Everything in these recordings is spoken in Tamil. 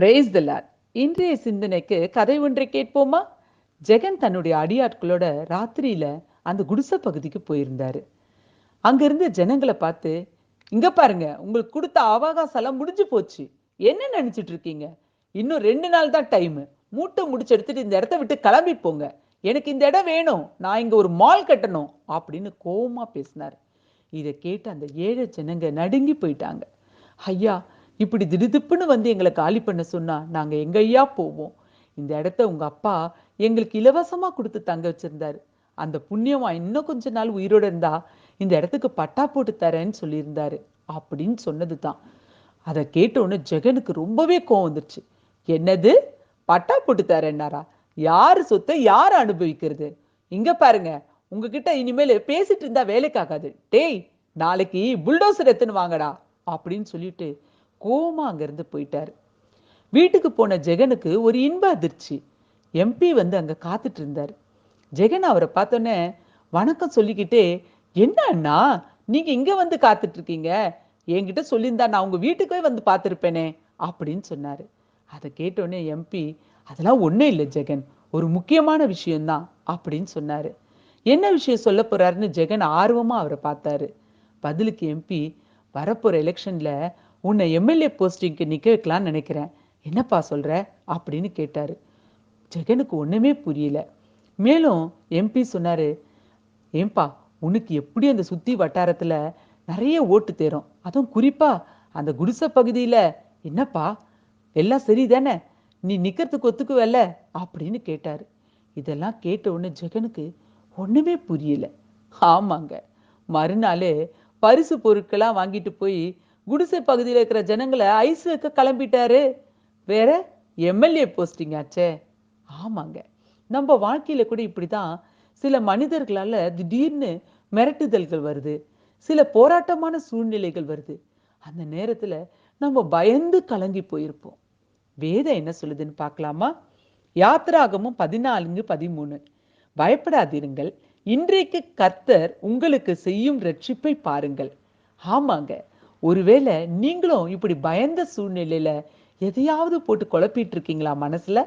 பிரேஸ் த லார்ட் இன்றைய சிந்தனைக்கு கதை ஒன்றை கேட்போமா? ஜெகன் தன்னுடைய அடியாட்களோட ராத்திரியில அந்த குடிசை பகுதிக்கு போயிருந்தாரு. அங்கிருந்து ஜனங்களை பார்த்து இங்க பாருங்க உங்களுக்கு கொடுத்த அவகாசம் எல்லாம் முடிஞ்சு போச்சு. என்ன நினைச்சிட்டு இருக்கீங்க? இன்னும் ரெண்டு நாள் தான் டைம் மூட்டை முடிச்சு எடுத்துட்டு இந்த இடத்த விட்டு கிளம்பி போங்க. எனக்கு இந்த இடம் வேணும். நான் இங்க ஒரு மால் கட்டணும். அப்படின்னு கோபமா பேசினார். இதை கேட்டு அந்த ஏழை ஜனங்க நடுங்கி போயிட்டாங்க. ஐயா இப்படி திடுதிப்புன்னு வந்து எங்களை காலி பண்ண சொன்னா நாங்க எங்கய்யா போவோம்? இந்த இடத்த உங்க அப்பா எங்களுக்கு இலவசமா கொடுத்து தங்க வச்சிருந்தாரு. அந்த புண்ணியமா இன்னும் கொஞ்ச நாள் உயிரோட இருந்தா இந்த இடத்துக்கு பட்டா போட்டு தரேன்னு சொல்லியிருந்தாரு. அப்படின்னு சொன்னது தான் அதை கேட்டோன்னு ஜெகனுக்கு ரொம்பவே கோவம் வந்துருச்சு. என்னது? பட்டா போட்டு தரேன்னாரா? யாரு சொத்தை யார் அனுபவிக்கிறது? இங்க பாருங்க உங்ககிட்ட இனிமேல் பேசிட்டு இருந்தா வேலைக்காகாது. டேய் நாளைக்கு புல்டோசர் எத்துன்னு வாங்கடா அப்படின்னு சொல்லிட்டு கோவமா அங்கேருந்து போயிட்டாரு. வீட்டுக்கு போன ஜெகனுக்கு ஒரு இன்ப அதிர்ச்சி. எம்பி வந்து அங்க காத்துட்டு இருந்தாரு. ஜெகன் அவரை பார்த்தோன்னே வணக்கம் சொல்லிக்கிட்டே என்ன அண்ணா நீங்க இங்க வந்து காத்துட்டு இருக்கீங்க? என்கிட்ட சொல்லியிருந்தா நான் உங்கள் வீட்டுக்கே வந்து பார்த்துருப்பேனே அப்படின்னு சொன்னாரு. அதை கேட்டோடனே எம்பி அதெல்லாம் ஒண்ணும் இல்லை ஜெகன் ஒரு முக்கியமான விஷயம்தான் அப்படின்னு சொன்னாரு. என்ன விஷயம் சொல்ல போறாருன்னு ஜெகன் ஆர்வமா அவரை பார்த்தாரு. பதிலுக்கு எம்பி வரப்போற எலெக்ஷன்ல உன்னை எம்எல்ஏ போஸ்டிங்க்கு நிற்க வைக்கலாம்னு நினைக்கிறேன். என்னப்பா சொல்ற? அப்படின்னு கேட்டாரு. ஜெகனுக்கு ஒண்ணுமே புரியல. மேலும் எம்பி சொன்னாரு ஏன்பா உனக்கு எப்படி அந்த சுத்தி வட்டாரத்துல நிறைய ஓட்டு தேரும்? அதுவும் குறிப்பா அந்த குடிசை பகுதியில. என்னப்பா எல்லாம் சரிதானே? நீ நிற்கிறதுக்கு ஒத்துக்குவல்ல? அப்படின்னு கேட்டாரு. இதெல்லாம் கேட்ட உடனே ஜெகனுக்கு ஒண்ணுமே புரியல. ஆமாங்க மறுநாள் பரிசு பொருட்களாக வாங்கிட்டு போய் குடிசை பகுதியில் இருக்கிற ஜனங்களை ஐஸ் வைக்க கிளம்பிட்டாரு. வேற எம்எல்ஏ போஸ்டிங் ஆச்சே. ஆமாங்க. நம்ம வாழ்க்கையில கூட இப்படிதான். சில மனிதர்களால திடீர்னு மிரட்டுதல்கள் வருது. சில போராட்டமான சூழ்நிலைகள் வருது. அந்த நேரத்துல நம்ம பயந்து கலங்கி போயிருப்போம். வேதம் என்ன சொல்லுதுன்னு பார்க்கலாமா? யாத்திராகமும் பதினான்கு பதிமூணு. பயப்படாதிருங்கள். இன்றைக்கு கர்த்தர் உங்களுக்கு செய்யும் ரட்சிப்பை பாருங்கள். ஆமாங்க. ஒருவேளை நீங்களும் இப்படி பயந்த சூழ்நிலையில எதையாவது போட்டு குழப்பிட்டு இருக்கீங்களா மனசுல?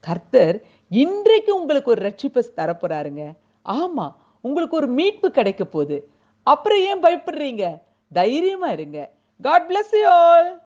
கர்த்தர் இன்றைக்கு உங்களுக்கு ஒரு ரட்சிப்பை தரப்போறாருங்க. ஆமா உங்களுக்கு ஒரு மீட்பு கிடைக்க போகுது. அப்புறம் ஏன் பயப்படுறீங்க? தைரியமா இருங்க. God bless you all